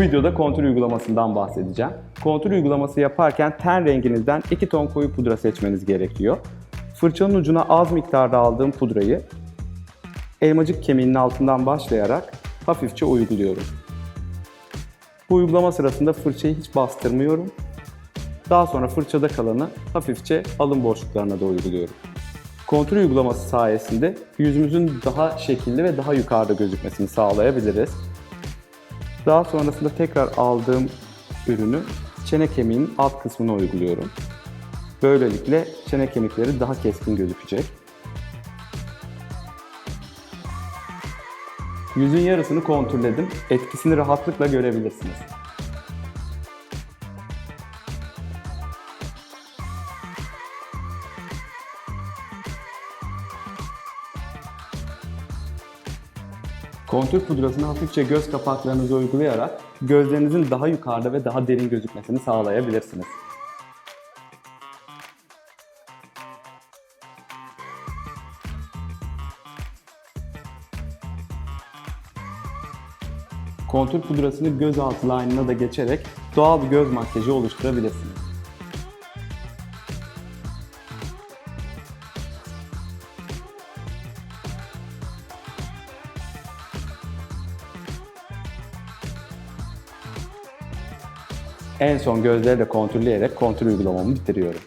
videoda kontür uygulamasından bahsedeceğim. Kontür uygulaması yaparken ten renginizden 2 ton koyu pudra seçmeniz gerekiyor. Fırçanın ucuna az miktarda aldığım pudrayı elmacık kemiğinin altından başlayarak hafifçe uyguluyorum. Bu uygulama sırasında fırçayı hiç bastırmıyorum. Daha sonra fırçada kalanı hafifçe alın boşluklarına da uyguluyorum. Kontür uygulaması sayesinde yüzümüzün daha şekilli ve daha yukarıda gözükmesini sağlayabiliriz. Daha sonrasında tekrar aldığım ürünü çene kemiğinin alt kısmına uyguluyorum. Böylelikle çene kemikleri daha keskin gözükecek. Yüzün yarısını kontürledim. Etkisini rahatlıkla görebilirsiniz. Kontür pudrasını hafifçe göz kapaklarınıza uygulayarak gözlerinizin daha yukarıda ve daha derin gözükmesini sağlayabilirsiniz. Kontür pudrasını göz altı line'ına da geçerek doğal bir göz makyajı oluşturabilirsiniz. En son gözleri de kontürleyerek kontür uygulamamı bitiriyorum.